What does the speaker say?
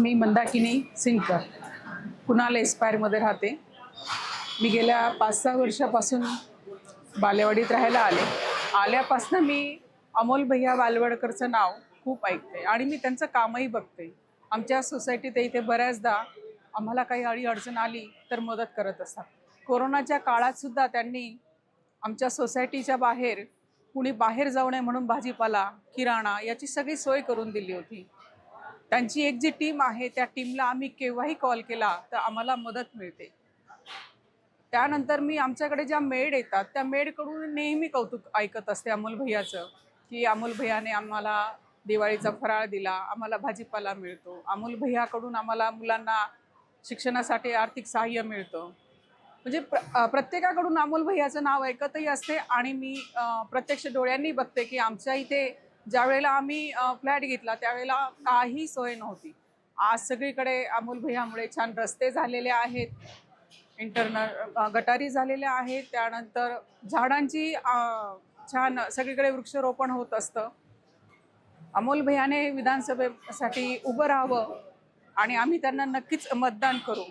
मी मंदाकिनी सिंगकर. कुणाल एस्पायरमध्ये राहते. मी गेल्या पाच सहा वर्षापासून बालेवाडीत राहायला आले. आल्यापासून मी अमोल भैया बालवडकरचं नाव खूप ऐकते आणि मी त्यांचं कामही बघते. आमच्या सोसायटीत इथे बऱ्याचदा आम्हाला काही अडी अडचण आली तर मदत करत असतात. कोरोनाच्या काळात सुद्धा त्यांनी आमच्या सोसायटीच्या बाहेर कुणी बाहेर जाऊ नये म्हणून भाजीपाला किराणा याची सगळी सोय करून दिली होती. त्यांची एक जी टीम आहे त्या टीमला आम्ही केव्हाही कॉल केला तर आम्हाला मदत मिळते. त्यानंतर मी आमच्याकडे ज्या मेड येतात त्या मेडकडून नेहमी कौतुक ऐकत असते अमोल भैयाचं की अमोल भैयाने आम्हाला दिवाळीचा फराळ दिला आम्हाला भाजीपाला मिळतो. अमोल भैयाकडून आम्हाला मुलांना शिक्षणासाठी आर्थिक सहाय्य मिळतं. म्हणजे प्र प्रत्येकाकडून अमोल भैयाचं नाव ऐकतही असते आणि मी प्रत्यक्ष डोळ्यांनी बघते की आमच्या इथे ज्यावेळेला आम्ही फ्लॅट घेतला त्यावेळेला काही सोय नव्हती. आज सगळीकडे अमोल भैयामुळे छान रस्ते झालेले आहेत इंटरनल गटारी झालेल्या आहेत त्यानंतर झाडांची छान सगळीकडे वृक्षारोपण होत असतं. अमोल भैयाने विधानसभेसाठी उभं राहावं आणि आम्ही त्यांना नक्कीच मतदान करू.